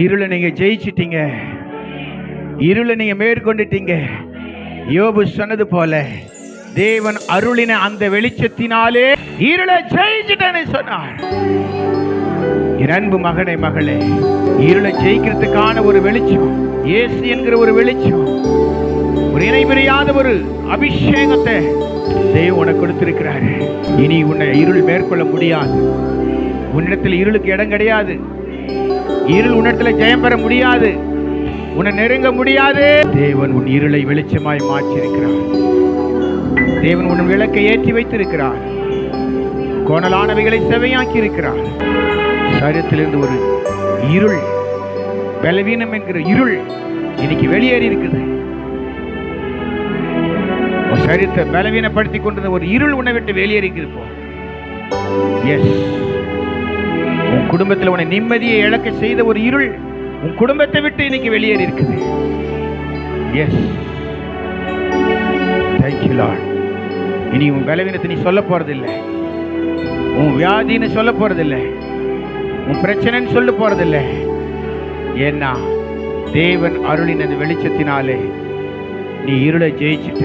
இருளை நீங்க ஜெயிச்சிட்டீங்க. இருளை நீங்க மேற்கொண்டுட்டீங்க. யோபு சொன்னது போல தேவன் அருளின அந்த வெளிச்சத்தினாலே இருளை ஜெயிச்சிட்டேன்னு சொன்னார். என் அன்பு மகனே மகளே இருளை ஜெயிக்கிறதுக்கான ஒரு வெளிச்சம் ஏசு என்கிற ஒரு வெளிச்சம் ஒரு இணைபிரியாத ஒரு அபிஷேகத்தை தெய்வம் உனக்கு கொடுத்திருக்கிறாரு. இனி உன்னை இருள் மேற்கொள்ள முடியாது. உன்னிடத்தில் இருளுக்கு இடம் கிடையாது. இருள் உன்னிடத்தில் ஜெயம் பெற முடியாது. உன்னை நெருங்க முடியாது. தேவன் உன் இருளை வெளிச்சமாய் மாற்றியிருக்கிறார். தேவன் உன் விளக்கை ஏற்றி வைத்திருக்கிறார். கோணலானவைகளை செவையாக்கி இருக்கிறார் சரீரத்திலிருந்து ஒரு இருள் பலவீனம் என்கிற இருள் இன்னைக்கு வெளியேறி இருக்குது. சரீரத்தை பலவீனப்படுத்தி கொண்டிருந்த ஒரு இருள் உன்னை விட்டு வெளியேறி இருப்போம் எஸ் குடும்பத்தில் உன்னை நிம்மதியை இழக்க செய்த ஒரு இருள் உன் குடும்பத்தை விட்டு இன்னைக்கு வெளியேறி இருக்குது. எஸ் தேங்க்யூ லார்ட் இனி உன் பலவீனத்தை நீ சொல்ல போறதில்லை. உன் வியாதின்னு சொல்ல போறதில்லை. உன் பிரச்சனைன்னு சொல்ல போறதில்லை. ஏன்னா தேவன் அருளின் அந்த வெளிச்சத்தினாலே நீ இருளை ஜெயிச்சுட்ட.